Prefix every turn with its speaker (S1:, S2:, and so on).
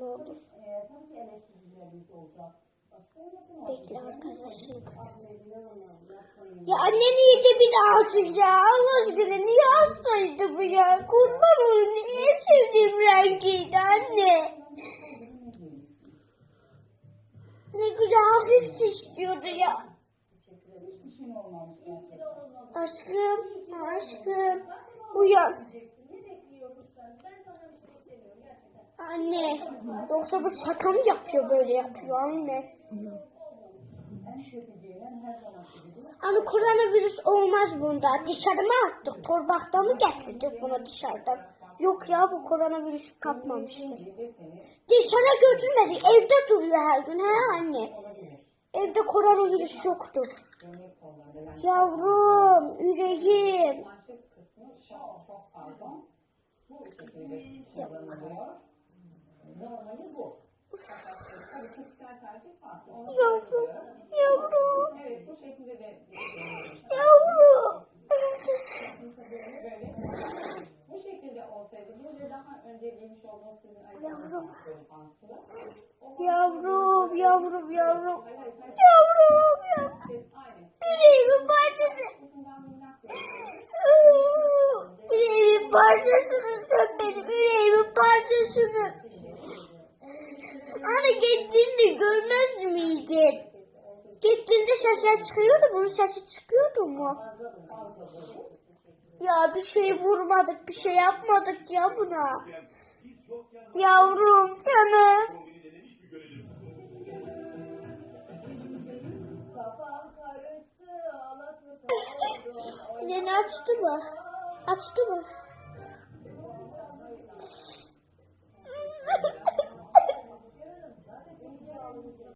S1: ne olur. Bekle arkadaşım. Ya anne niye de bir daha açın ya? Allah aşkına niye hastaydı bu ya? Kurban olayım en sevdiğim rengiydi anne. Ne güzel hafif istiyordu ya. Aşkım, aşkım. Uyan. Anne, yoksa bu şaka mı yapıyor böyle yapıyor anne? Ama koronavirüs olmaz bunda. Dışarı mı attık? Torbakta mı getirdik bunu dışarıdan? Yok ya bu koronavirüs kapmamıştır. Dışarı götürmedi. Evde duruyor her gün. He anne. Evde koronavirüs yoktur. Yavrum, yüreğim.
S2: Başlık Bu tabii kişisel tercih farklı.
S1: Yavrum, yavrum,
S2: Evet bu şekilde de
S1: yavrum.
S2: böyle bu şekilde olsaydı burada daha önce giymiş olduğunuz sizin
S1: Yavrum. Yavrum, yavrum, yavrum. Yavrum, yavrum.
S2: Aynen.
S1: Yüreğimin parçası. Yüreğimin parçasını sen benim yüreğimin parçasını. Gittiğinde görmez miydin? Gittiğinde sesler çıkıyordu, bunun sesi çıkıyordu mu? Ya bir şey vurmadık, bir şey yapmadık ya buna. Yavrum canım. Nene açtı mı? Açtı mı?